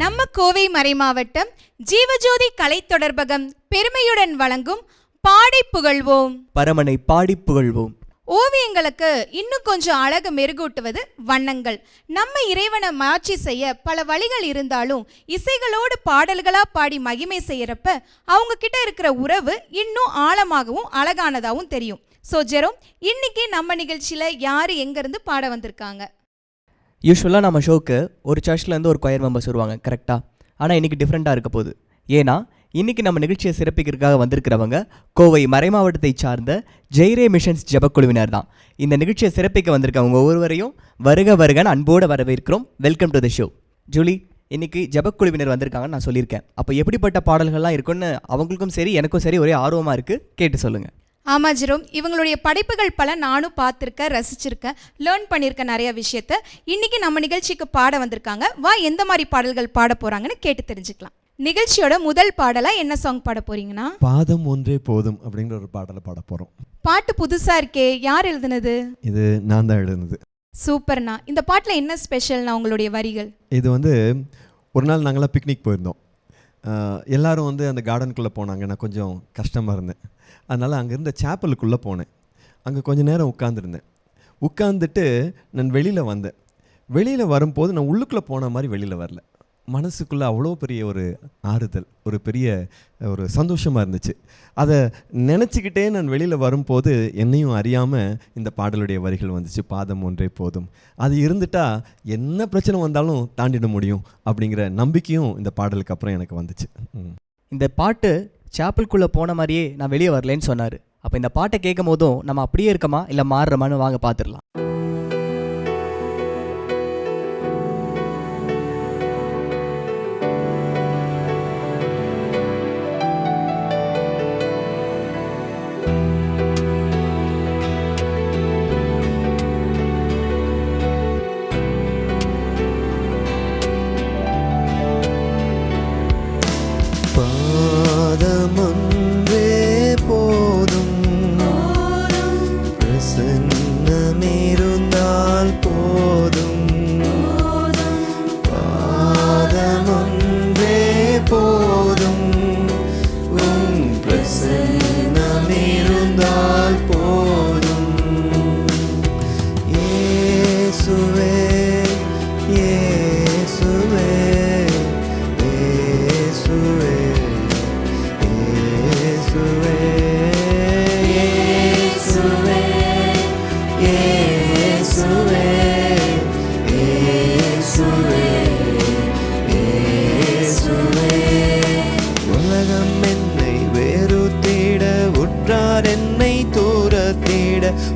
நம்ம கோவை மறைமாவட்டம் ஜீவஜோதி கலை தொடர்பகம் பெருமையுடன் வழங்கும் பாடி புகழ்வோம். பரமனை பாடி புகழ்வோம். ஓவியங்களுக்கு இன்னும் கொஞ்சம் அழகு மெருகூட்டுவது வண்ணங்கள். நம்ம இறைவனை மாட்சி செய்ய பல வழிகள் இருந்தாலும் இசைகளோடு பாடல்களா பாடி மகிமை செய்யறப்ப அவங்க கிட்ட இருக்கிற உறவு இன்னும் ஆழமாகவும் அழகானதாகவும் தெரியும். ஸோ ஜெரோம் இன்னைக்கு நம்ம நிகழ்ச்சியில யாரு எங்க இருந்து பாட வந்திருக்காங்க? யூஸ்வலாக நம்ம ஷோக்கு ஒரு சர்ச்லேருந்து ஒரு கொயர் மெம்பர்ஸ் வருவாங்க கரெக்டாக ஆனால் இன்றைக்கி டிஃப்ரெண்ட்டாக இருக்க போகுது. ஏன்னா இன்றைக்கி நம்ம நிகழ்ச்சியை சிறப்பிக்கிறதுக்காக வந்திருக்கிறவங்க கோவை மறைமாவட்டத்தை சார்ந்த ஜெய்ரே மிஷன்ஸ் ஜெபக்குழுவினர் தான். இந்த நிகழ்ச்சியை சிறப்பிக்க வந்திருக்கவங்க ஒவ்வொருவரையும் வருக வருகன்னு அன்போடு வரவேற்கிறோம். Welcome to the show Julie இன்றைக்கி ஜெபக்குழுவினர் வந்திருக்காங்கன்னு நான் சொல்லியிருக்கேன். அப்போ எப்படிப்பட்ட பாடல்கள்லாம் இருக்குன்னு அவங்களுக்கும் சரி எனக்கும் சரி ஒரே ஆர்வமாக இருக்குது கேட்டு சொல்லுங்கள் ஆமா ஜெரோம் இவங்களுடைய படைப்புகள் பல நானும் பார்த்துருக்கேன் ரசிச்சிருக்கேன் லேர்ன் பண்ணியிருக்கேன் நிறைய விஷயத்த. இன்னைக்கு நம்ம நிகழ்ச்சிக்கு பாட வந்திருக்காங்க. வா எந்த மாதிரி பாடல்கள் பாட போறாங்கன்னு கேட்டு தெரிஞ்சுக்கலாம். நிகழ்ச்சியோட முதல் பாடலா என்ன சாங் பாட போறீங்கன்னா? பாதம் ஒன்றே போதும் அப்படிங்கிற ஒரு பாடலை பாட போகிறோம் பாட்டு புதுசா இருக்கே யார் எழுதுனது? இது நான் தான் எழுதுனது. சூப்பர்ண்ணா. இந்த பாட்டுல என்ன ஸ்பெஷல்னா உங்களுடைய வரிகள்? இது வந்து ஒரு நாள் நாங்களாம் பிக்னிக் போயிருந்தோம். எல்லாரும் வந்து அந்த கார்டனுக்குள்ளே போனாங்க. நான் கொஞ்சம் கஷ்டமாக இருந்தேன். அதனால் அங்கே இருந்த சேப்பலுக்குள்ளே போனேன். அங்கே கொஞ்ச நேரம் உட்காந்துருந்தேன் உட்காந்துட்டு நான் வெளியில் வந்தேன். வெளியில் வரும்போது நான் உள்ளுக்குள்ளே போன மாதிரி வெளியில் வரல. மனசுக்குள்ளே அவ்வளோ பெரிய ஒரு ஆறுதல் ஒரு பெரிய ஒரு சந்தோஷமாக இருந்துச்சு. அதை நினச்சிக்கிட்டே நான் வெளியில் வரும்போது என்னையும் அறியாமல் இந்த பாடலுடைய வரிகள் வந்துச்சு பாதம் ஒன்றே போதும். அது இருந்துட்டால் என்ன பிரச்சனை வந்தாலும் தாண்டிட முடியும் அப்படிங்கிற நம்பிக்கையும் இந்த பாடலுக்கு அப்புறம் எனக்கு வந்துச்சு. இந்த பாட்டு சாப்பிள்குள்ளே போன மாதிரியே நான் வெளியே வரலேன்னு சொன்னார். அப்போ இந்த பாட்டை கேட்கும் போதும் நம்ம அப்படியே இருக்கமா? இல்லை மாறுறோமான்னு வாங்க பார்த்துடலாம்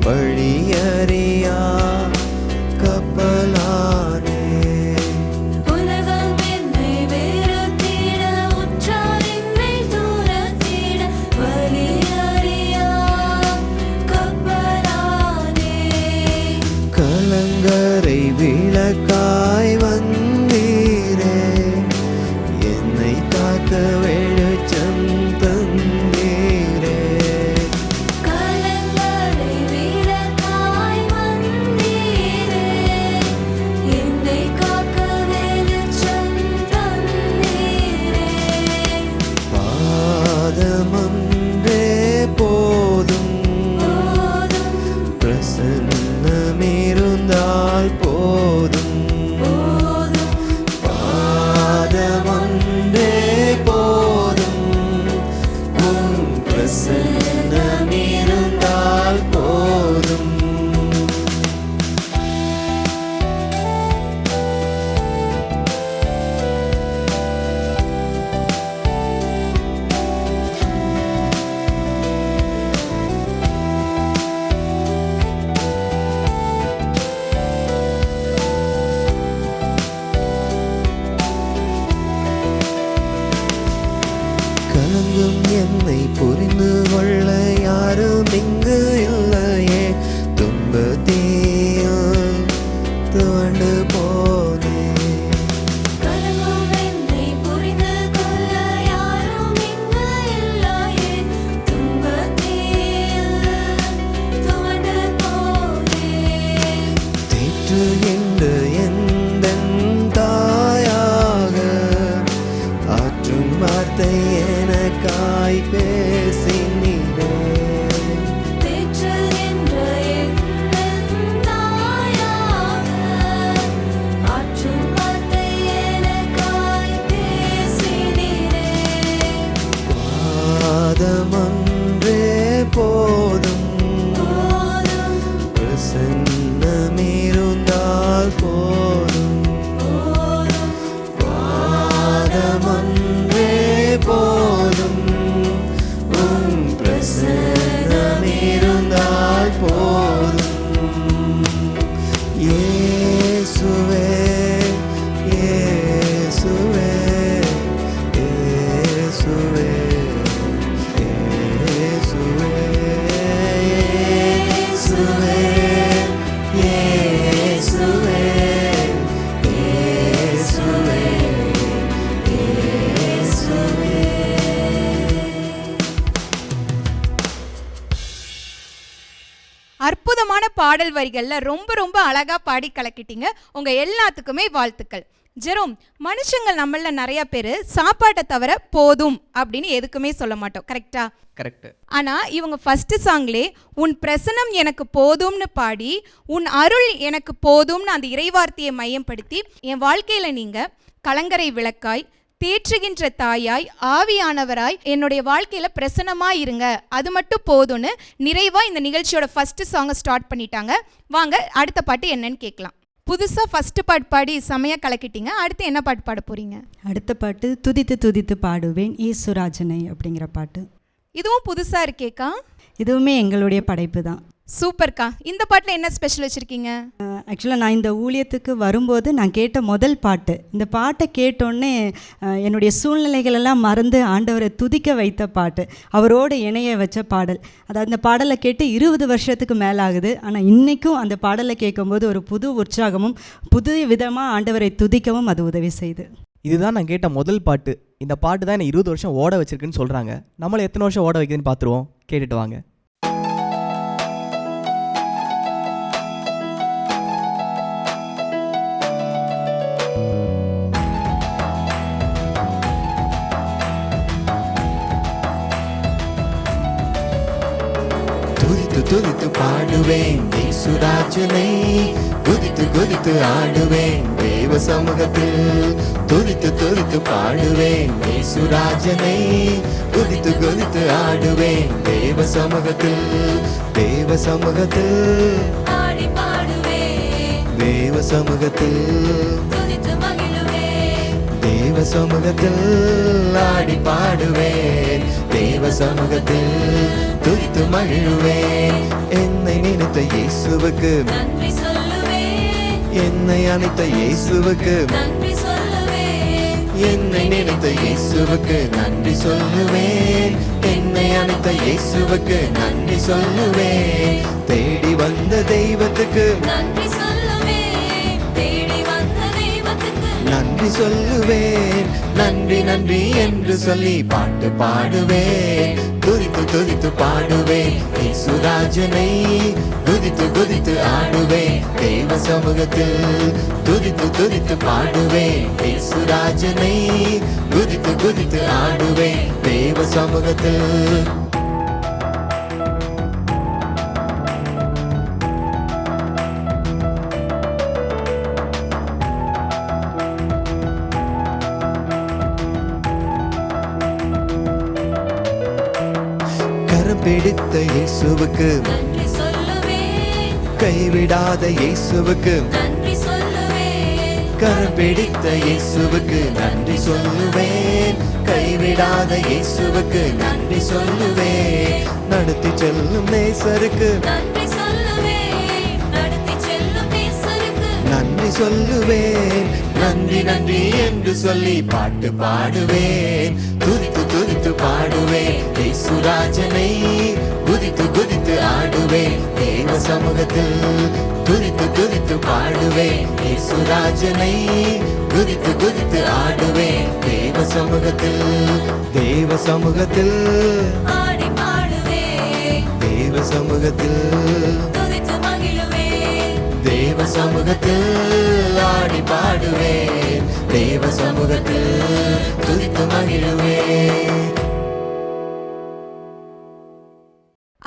வழியறியா listen. பாடல் வரிகள்ல ரொம்ப ரொம்ப அழகா பாடி கலக்கிட்டீங்க. உங்க எல்லாத்துக்குமே வாழ்த்துக்கள். ஜெரோம் மனுஷங்கள் நம்மள நிறைய பேர் சாப்பாட்டை தவிர போதும் அப்படின்னு எதுக்குமே சொல்ல மாட்டோம். கரெக்டா கரெக்ட் ஆனா இவங்க ஃபர்ஸ்ட் சாங்லே உன் பிரசனம் எனக்கு போதும்னு பாடி உன் அருள் எனக்கு போதும்னு அந்த இறைவார்த்தையை மையப்படுத்தி என் வாழ்க்கையில நீங்க கலங்கரை விளக்காய் தேற்றுகின்ற தாயாய் ஆவியானவராய் என்னுடைய வாழ்க்கையில பிரசன்னமா இருங்க அது மட்டும் போதும்னு நிறைவா இந்த நிகழ்ச்சியோட ஃபர்ஸ்ட் சாங்கை ஸ்டார்ட் பண்ணிட்டாங்க. வாங்க அடுத்த பாட்டு என்னன்னு கேட்கலாம். புதுசா ஃபர்ஸ்ட் பாட்டு பாடி செமையா கலக்கிட்டீங்க. அடுத்து என்ன பாட்டு பாட போறீங்க? அடுத்த பாட்டு துதித்து துதித்து பாடுவேன் ஈசுராஜனை அப்படிங்கிற பாட்டு. இதுவும் புதுசா இருக்கேக்கா? இதுவுமே எங்களுடைய படைப்பு தான் சூப்பர்க்கா. இந்த பாட்டுல என்ன ஸ்பெஷல் வச்சிருக்கீங்க? ஆக்சுவலாக நான் இந்த ஊழியத்துக்கு வரும்போது நான் கேட்ட முதல் பாட்டு. இந்த பாட்டை கேட்டோடனே என்னுடைய சூழ்நிலைகள் எல்லாம் மறந்து ஆண்டவரை துதிக்க வைத்த பாட்டு. அவரோடு இணைய வச்ச பாடல். அதாவது அந்த பாடலை கேட்டு இருபது வருஷத்துக்கு மேலே ஆகுது ஆனால் இன்றைக்கும் அந்த பாடலை கேட்கும்போது ஒரு புது உற்சாகமும் புது விதமாக ஆண்டவரை துதிக்கவும் அது உதவி செய்யுது இதுதான் நான் கேட்ட முதல் பாட்டு. இந்த பாட்டு தான் என்ன இருபது வருஷம் ஓட வச்சிருக்குன்னு சொல்கிறாங்க நம்மளை எத்தனை வருஷம் ஓட வைக்குதுன்னு பார்த்துருவோம். கேட்டுட்டு வாங்க. பாடுவேன் இயேசுராஜனை குதித்து குதித்து ஆடுவேன் தேவ சமூகத்தில் துதித்து துதித்து பாடுவேன் இயேசுராஜனை குதித்து குதித்து ஆடுவேன் தேவ சமூகத்தில் தேவ சமூகத்தில் தேவ சமூகத்தில் தேவ சமூகத்தில் ஆடி பாடுவேன் தேவ சமூகத்தில் துதித்து மகிழுவேன் என்னை நினைத்த இயேசுவுக்கு. நன்றி சொல்லுவேன் என்னை அணைத்த இயேசுவுக்கு. என்னை நினைத்த இயேசுவுக்கு நன்றி சொல்லுவேன் என்னை அணைத்த இயேசுவுக்கு நன்றி சொல்லுவேன் தேடி வந்த தெய்வத்துக்கு. நன்றி சொல்லுவேன் தேடி வந்த தெய்வத்துக்கு. நன்றி சொல்லுவேன். நன்றி நன்றி என்று சொல்லி பாட்டு பாடுவேன். துதித்து துதித்து பாடுவேன். இயேசுராஜனை துதித்து குதித்து ஆடுவேன். தெய்வ சமூகத்தில் துதித்து துதித்து பாடுவேன். இயேசுராஜனை குதித்து குதித்து ஆடுவேன். தேவ சமூகத்தில் பிடித்த இயேசுவுக்கு. நன்றி சொல்லுவேன் கைவிடாத இயேசுவுக்கு. கரம் பிடித்த இயேசுவுக்கு. நன்றி சொல்லுவேன் கைவிடாத இயேசுவுக்கு. நன்றி சொல்லுவேன் நடத்தி செல்லும் நேசருக்கு. நன்றி சொல்லுவேன் நன்றி நன்றி நன்றி என்று சொல்லி பாட்டு பாடுவேன். பாடுவேன். இயேசுராஜனை குதித்து குதித்து ஆடுவேன். தேவ சமூகத்தில் துதித்து துதித்து பாடுவேன். இயேசுராஜனை குதித்து குதித்து ஆடுவேன். தேவ சமூகத்தில் தேவ சமூகத்தில் தேவ சமூகத்தில் தேவ சமூகத்தில் ஆடி பாடுவேன். தேவ சமூகத்தில் துதித்து மகிழுவேன்.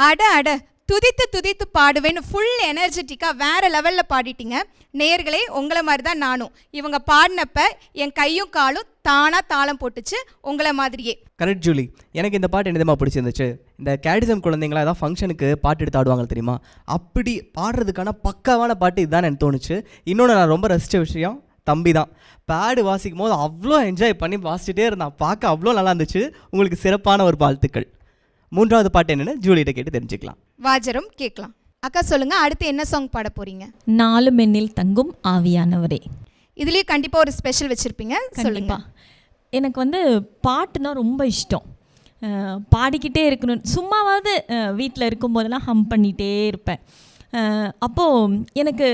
அட அட துதித்து துதித்து பாடுவேன்னு ஃபுல் எனர்ஜெட்டிக்காக வேறு லெவலில் பாடிட்டீங்க. நேர்களே உங்களை மாதிரி தான் நானும். இவங்க பாடினப்ப என் கையும் காலும் தானாக தாளம் போட்டுச்சு உங்களை மாதிரியே. கரெக்ட் ஜூலி எனக்கு இந்த பாட்டு என்னதமாக பிடிச்சிருந்துச்சு? இந்த கேடிசம் குழந்தைங்களா ஏதாவது ஃபங்க்ஷனுக்கு பாட்டு எடுத்து ஆடுவாங்க தெரியுமா? அப்படி பாடுறதுக்கான பக்காவான பாட்டு இதுதான் எனக்கு தோணுச்சு. இன்னொன்று நான் ரொம்ப ரசித்த விஷயம் தம்பி தான் பேடு வாசிக்கும் போது அவ்வளோ என்ஜாய் பண்ணி வாசிச்சுட்டே இருந்தான். பார்க்க அவ்வளோ நல்லா இருந்துச்சு. உங்களுக்கு சிறப்பான ஒரு வாழ்த்துக்கள். மூன்றாவது பாட்டு என்னன்னு ஜூலிகிட்ட கேட்டு தெரிஞ்சுக்கலாம். வாஜரம் கேட்கலாம். அக்கா சொல்லுங்க அடுத்து என்ன சாங் பாட போறீங்க? நாலு மென்னில் தங்கும் ஆவியானவரே. இதுலயும் கண்டிப்பா ஒரு ஸ்பெஷல் வச்சிருப்பீங்க. சொல்லுங்க. கண்டிப்பா. எனக்கு வந்து பாட்டுனா ரொம்ப இஷ்டம். பாடிக்கிட்டே இருக்கணும். சும்மாவாவது வீட்டில் இருக்கும்போதெல்லாம் ஹம் பண்ணிகிட்டே இருப்பேன். அப்போது எனக்கு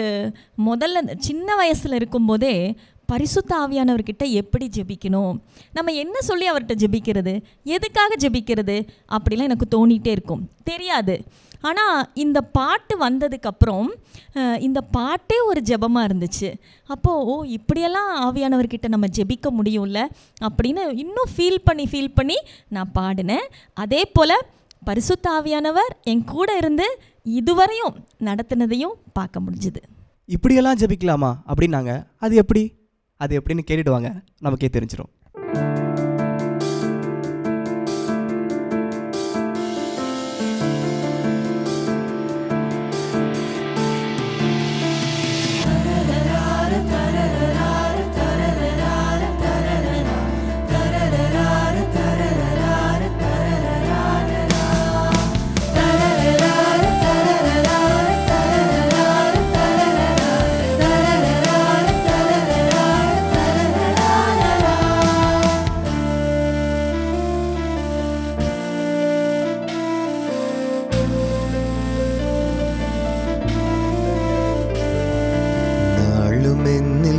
முதல்ல சின்ன வயசில் இருக்கும்போதே பரிசுத்த ஆவியானவர்கிட்ட எப்படி ஜெபிக்கணும்? நம்ம என்ன சொல்லி அவர்கிட்ட ஜெபிக்கிறது? எதுக்காக ஜெபிக்கிறது? அப்படிலாம் எனக்கு தோணிகிட்டே இருக்கும். தெரியாது. ஆனால் இந்த பாட்டு வந்ததுக்கப்புறம் இந்த பாட்டே ஒரு ஜெபமாக இருந்துச்சு. அப்போது ஓ இப்படியெல்லாம் ஆவியானவர்கிட்ட நம்ம ஜெபிக்க முடியும்ல? அப்படின்னு இன்னும் ஃபீல் பண்ணி ஃபீல் பண்ணி நான் பாடினேன். அதே போல் பரிசுத்த ஆவியானவர் என் கூட இருந்து இதுவரையும் நடத்தினதையும் பார்க்க முடிஞ்சுது. இப்படியெல்லாம் ஜெபிக்கலாமா? அப்படின்னாங்க. அது எப்படி? அது எப்படின்னு கேட்டுடுவாங்க நமக்கே தெரிஞ்சிடும்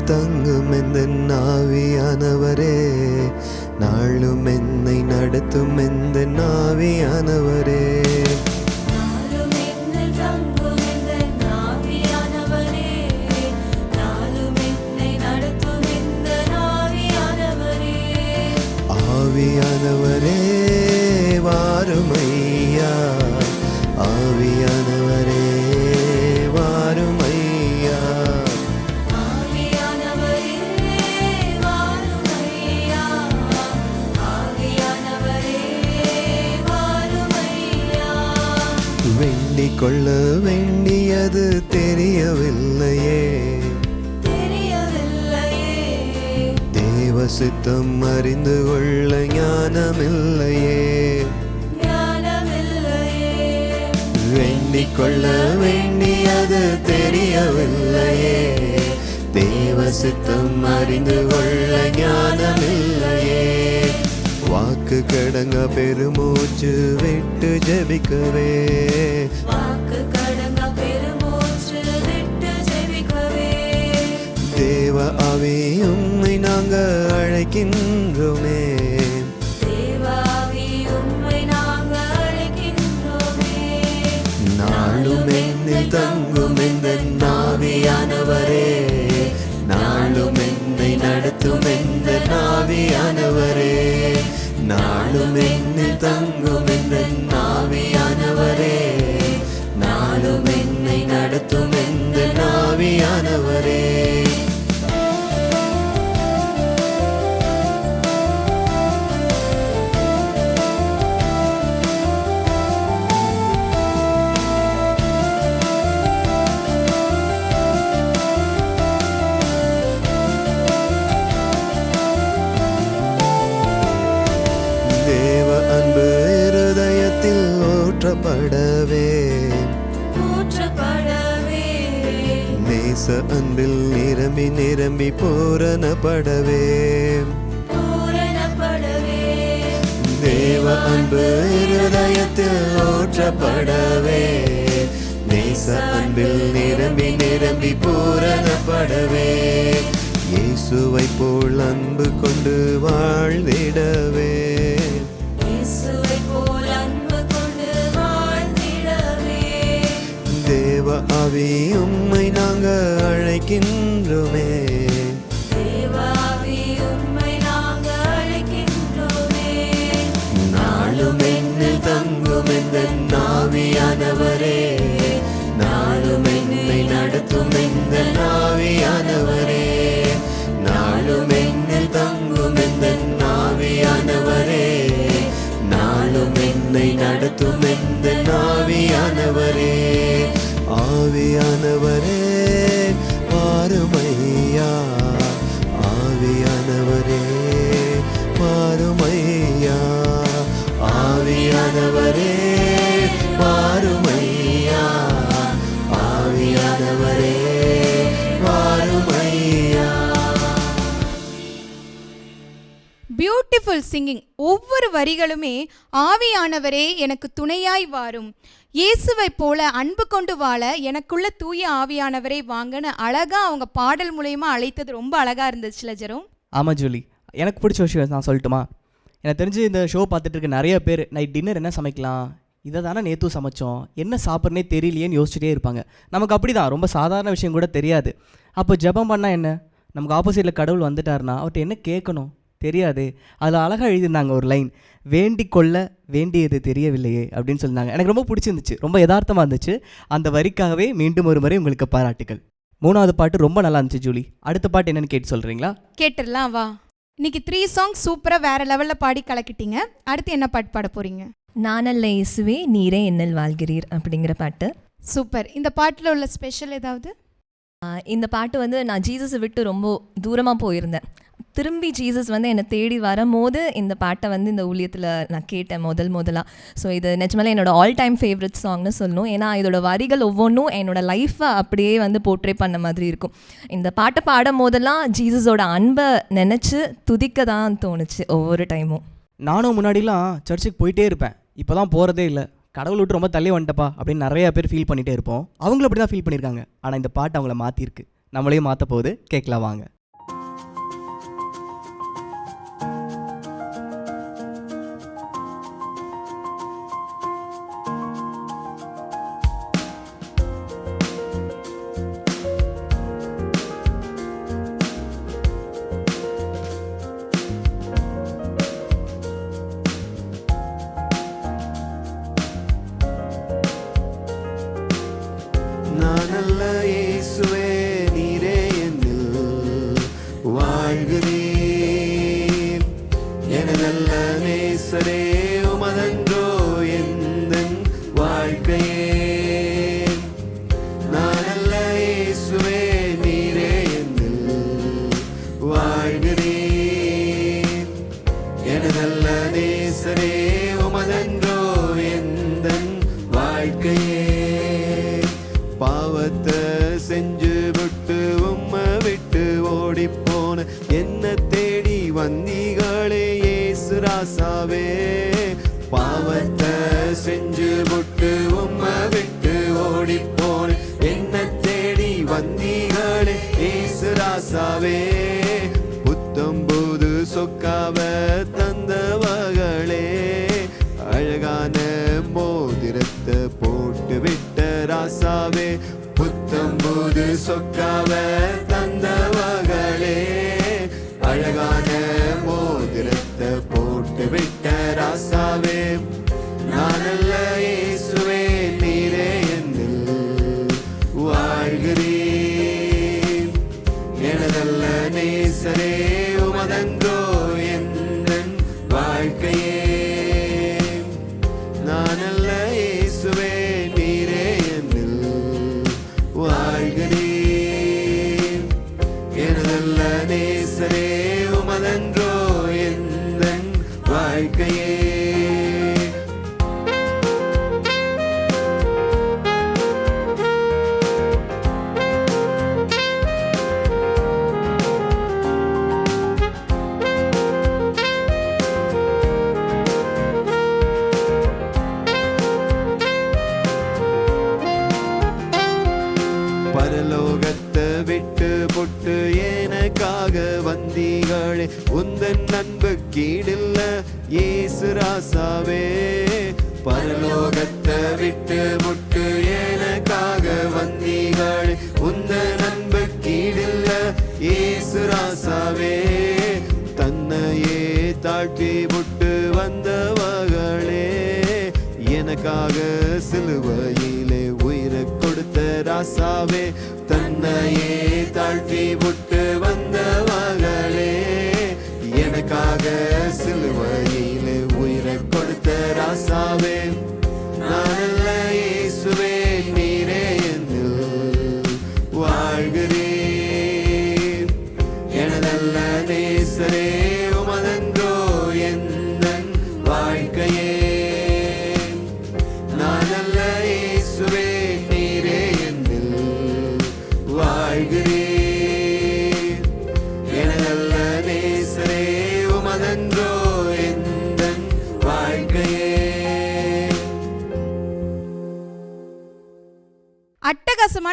தங்கும் எந்த நாவியானவரே நாளும் என்னை நடத்தும் எந்த நாவியானவரே வேண்டியது தெரியவில்லையே. தேவ சித்தம் அறிந்து கொள்ள ஞானமில்லையே. வேண்டிக் கொள்ள வேண்டியது தெரியவில்லையே. தேவ சித்தம் அறிந்து கொள்ள ஞானமில்லையே. வாக்கு கடங்க பெருமூச்சு விட்டு ஜபிக்கவே. நாங்கள் அழைக்கின்றோமே. நாளும் என்னில் தங்கும் இந்த நாவியானவரே. நாளும் என்னை நடத்தும் இந்த நாவியானவரே. நாளும் என்னில் தங்கும் ஊற்றப்படவே நேச அன்பில் நிரம்பி நிரம்பி பூரணப்படவே. இயேசுவை போல் அன்பு கொண்டு வாழ்ந்திடவே. தேவ உம்மை நாங்க அழைக்கின்றோமே. தங்கும் இந்த நாவியானவரே நாளும் என்னை நடத்தும் இந்த நாவியானவரே நாளும் என்னில் தங்கும் இந்த நாவியானவரே நாளும் என்னை நடத்தும் இந்த நாவியானவரே ஆவியானவரே. Beautiful singing. ஒவ்வொரு வரிகளுமே ஆவியானவரே எனக்கு துணையாய் வாரும். இயேசுவை போல அன்பு கொண்டு வாழ எனக்குள்ள தூய ஆவியானவரை வாங்கன்னு அழகா அவங்க பாடல் மூலயமா அழைத்தது ரொம்ப அழகா இருந்துச்சுல ஜெரோம் ஆமாம் ஜூலி. எனக்கு பிடிச்ச விஷயம் நான் சொல்லட்டுமா? எனக்கு தெரிஞ்சு இந்த ஷோ பார்த்துட்டு இருக்க நிறைய பேர் நைட் டின்னர் என்ன சமைக்கலாம்? இதை தானே நேற்று சமைச்சோம். என்ன சாப்பிட்றனே தெரியலையேன்னு யோசிச்சுட்டே இருப்பாங்க. நமக்கு அப்படி தான் ரொம்ப சாதாரண விஷயம் கூட தெரியாது. அப்போ ஜெபம் பண்ணால் என்ன? நமக்கு ஆப்போசிட்டில் கடவுள் வந்துட்டாருன்னா அவர்கிட்ட என்ன கேட்கணும்? தெரியாது. அதில் அழகாக எழுதியிருந்தாங்க ஒரு லைன் வேண்டிக் கொள்ள வேண்டியது தெரியவில்லையே அப்படின்னு சொல்லியிருந்தாங்க. எனக்கு ரொம்ப பிடிச்சிருந்துச்சு. ரொம்ப யதார்த்தமாக இருந்துச்சு. அந்த வரிக்காகவே மீண்டும் ஒரு முறை உங்களுக்கு பாராட்டுகள் மூணாவது பாட்டு ரொம்ப நல்லா இருந்துச்சு ஜூலி. அடுத்த பாட்டு என்னன்னு கேட்டு சொல்கிறீங்களா கேட்டுடலாம் வா. இன்னைக்கு த்ரீ சாங் சூப்பரா வேற லெவல்ல பாடி கலக்கிட்டீங்க. அடுத்து என்ன பாட்டு பாட போறீங்க? நானல்ல இயேசுவே நீரே என்னில் வாழ்கிறீர் அப்படிங்கிற பாட்டு. சூப்பர். இந்த பாட்டுல உள்ள ஸ்பெஷல் ஏதாவது? இந்த பாட்டு வந்து நான் ஜீசஸை விட்டு ரொம்ப தூரமாக போயிருந்தேன். திரும்பி ஜீசஸ் வந்து என்னை தேடி வரும்போது இந்த பாட்டை வந்து இந்த ஊழியத்தில் நான் கேட்டேன் முதல் முதலாக ஸோ இது நிஜமாலே என்னோட ஆல் டைம் ஃபேவரட் சாங்னு சொல்லணும். ஏன்னா இதோட வரிகள் ஒவ்வொன்றும் என்னோட லைஃப்பை அப்படியே வந்து போர்ட்ரே பண்ண மாதிரி இருக்கும். இந்த பாட்டை பாடும் போதெல்லாம் ஜீசஸோட அன்பை நினச்சி துதிக்க தான் தோணுச்சு ஒவ்வொரு டைமும் நானும் முன்னாடிலாம் சர்ச்சுக்கு போயிட்டே இருப்பேன். இப்போ தான் போகிறதே இல்லை. கடவுள் விட்டு ரொம்ப தள்ளி வந்துட்டப்பா அப்படின்னு நிறைய பேர் ஃபீல் பண்ணிகிட்டே இருப்போம். அவங்களும் அப்படி தான் ஃபீல் பண்ணியிருக்காங்க. ஆனால் இந்த பாட்டு அவங்கள மாற்றிருக்கு நம்மளையும் மாற்ற போகுது. கேட்கலாம் வாங்க. புத்தம்புது சொக்காவ தந்தவகளே அழகான மோதிரத்தை போட்டு விட்ட ராசாவே. நானல்ல இயேசுவே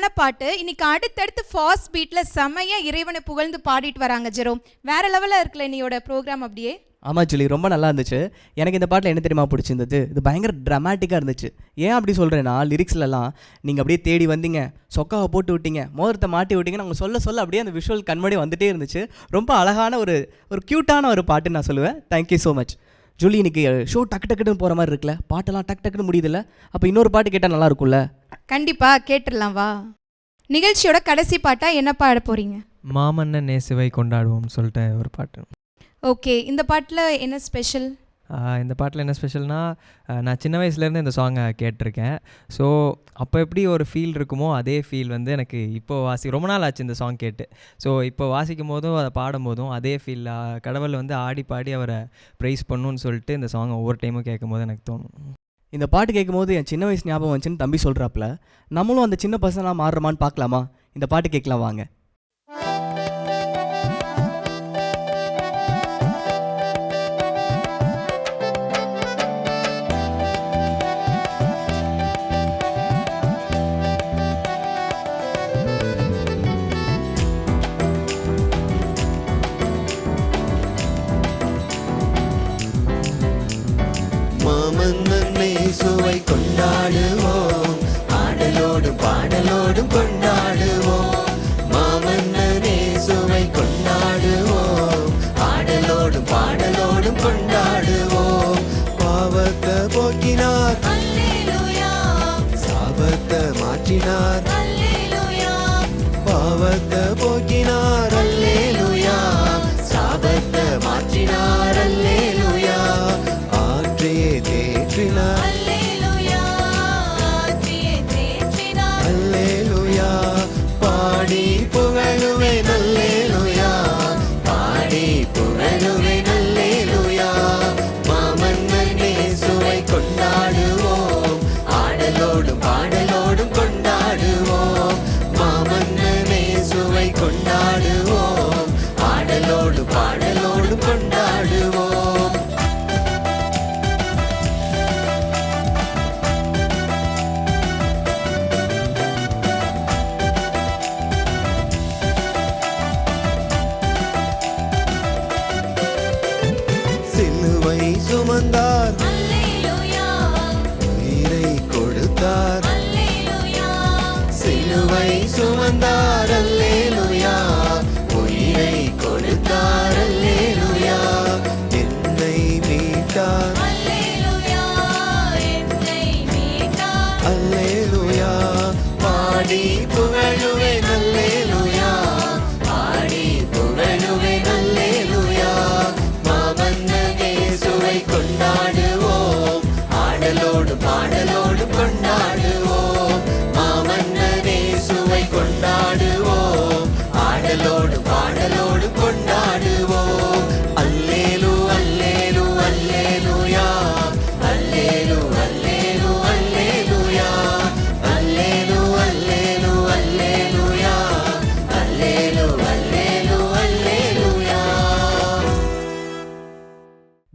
அருமையான பாட்டு. இன்னைக்கு அடுத்தடுத்து ஃபாஸ்ட் பீட்டில் செமையா இறைவனை புகழ்ந்து பாடிட்டு வராங்க ஜெரோம். வேற லெவலில் இருக்குல்ல இன்னையோட ப்ரோக்ராம் அப்படியே? ஆமாம் ஜூலி ரொம்ப நல்லா இருந்துச்சு. எனக்கு இந்த பாட்டில் என்ன தெரியுமா பிடிச்சிருந்தது? இது பயங்கர ட்ரமாட்டிக்காக இருந்துச்சு. ஏன் அப்படி சொல்கிறேன்னா லிரிக்ஸ்லலாம் நீங்கள் அப்படியே தேடி வந்தீங்க. சொக்காவை போட்டு விட்டீங்க. மோதிரத்தை மாட்டி விட்டீங்க. நாங்கள் சொல்ல சொல்ல அப்படியே அந்த விஷுவல் கண்மடி வந்துட்டே இருந்துச்சு. ரொம்ப அழகான ஒரு ஒரு க்யூட்டான ஒரு பாட்டு நான் சொல்லுவேன். Thank you so much Julie இன்னைக்கு ஷோ டக்கு டக்குன்னு போகிற மாதிரி இருக்குல்ல? பாட்டெல்லாம் டக்கு டக்குன்னு முடியுதுல்ல? அப்போ இன்னொரு பாட்டு கேட்டால் நல்லா இருக்கும்ல? கண்டிப்பா கேட்டுடலாம் வா. நிகழ்ச்சியோட கடைசி பாட்டா என்ன பாட போறீங்க? மாமன்னன் நேசுவை கொண்டாடுவோம்னு சொல்லிட்டு ஒரு பாட்டு. ஓகே இந்த பாட்டில் என்ன ஸ்பெஷல் இந்த பாட்டில் என்ன ஸ்பெஷல்னால் நான் சின்ன வயசுலேருந்து இந்த சாங்கை கேட்டிருக்கேன். ஸோ அப்போ எப்படி ஒரு ஃபீல் இருக்குமோ அதே ஃபீல் வந்து எனக்கு இப்போ வாசி ரொம்ப நாள் ஆச்சு இந்த சாங் கேட்டு. ஸோ இப்போ வாசிக்கும் போதும் அதை பாடும் போதும் அதே ஃபீல் கடவுள் வந்து ஆடி பாடி அவரை ப்ரைஸ் பண்ணுன்னு சொல்லிட்டு இந்த சாங் ஒவ்வொரு டைமும் கேட்கும் போது எனக்கு தோணும். இந்த பாட்டு கேட்கும்போது என் சின்ன வயசு ஞாபகம் வந்துச்சுன்னு தம்பி சொல்கிறாப்புல நம்மளும் அந்த சின்ன பசங்களாக மாறுறோமான்னு பார்க்கலாமா? இந்த பாட்டு கேட்கலாம் வாங்க.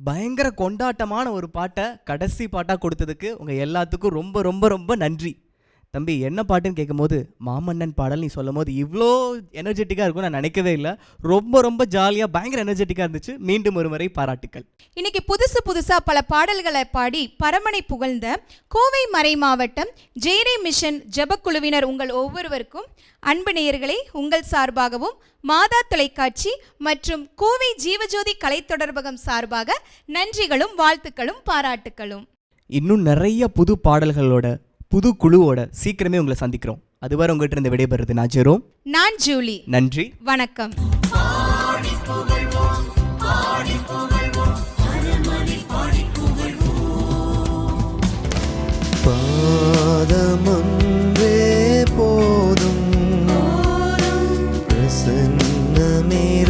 பயங்கர கொண்டாட்டமான ஒரு பாட்டை கடைசி பாட்டாக கொடுத்ததுக்கு உங்கள் எல்லாத்துக்கும் ரொம்ப ரொம்ப ரொம்ப நன்றி. தம்பி என்ன பாட்டுன்னு கேட்கும்போது மாமன்னன் பாடல் நீ சொல்லும் போது இவ்வளோ எனர்ஜெட்டிக்காக இருக்கும் நான் நினைக்கவே இல்லை. ரொம்ப ரொம்ப ஜாலியாக பயங்கர எனர்ஜெட்டிக்காக இருந்துச்சு. மீண்டும் ஒரு முறை பாராட்டுக்கள். இன்னைக்கு புதுசு புதுசா பல பாடல்களை பாடி பரமனை புகழ்ந்த கோவை மறை மாவட்டம் ஜெயரே மிஷன் ஜெபக்குழுவினர் உங்கள் ஒவ்வொருவருக்கும் அன்பு நேயர்களே உங்கள் சார்பாகவும் மாதா தொலைக்காட்சி மற்றும் கோவை ஜீவஜோதி கலை தொடர்பகம் சார்பாக நன்றிகளும் வாழ்த்துக்களும் பாராட்டுக்களும். இன்னும் நிறைய புது பாடல்களோட புது குழுவோட சீக்கிரமே உங்களை சந்திக்கிறோம். அதுவரை உங்கள்கிட்ட இருந்து விடைபெறுறது நான் ஜெரோம். நான் ஜூலி. நன்றி. வணக்கம். பாதமன்றே போதும். பிரசன்னமே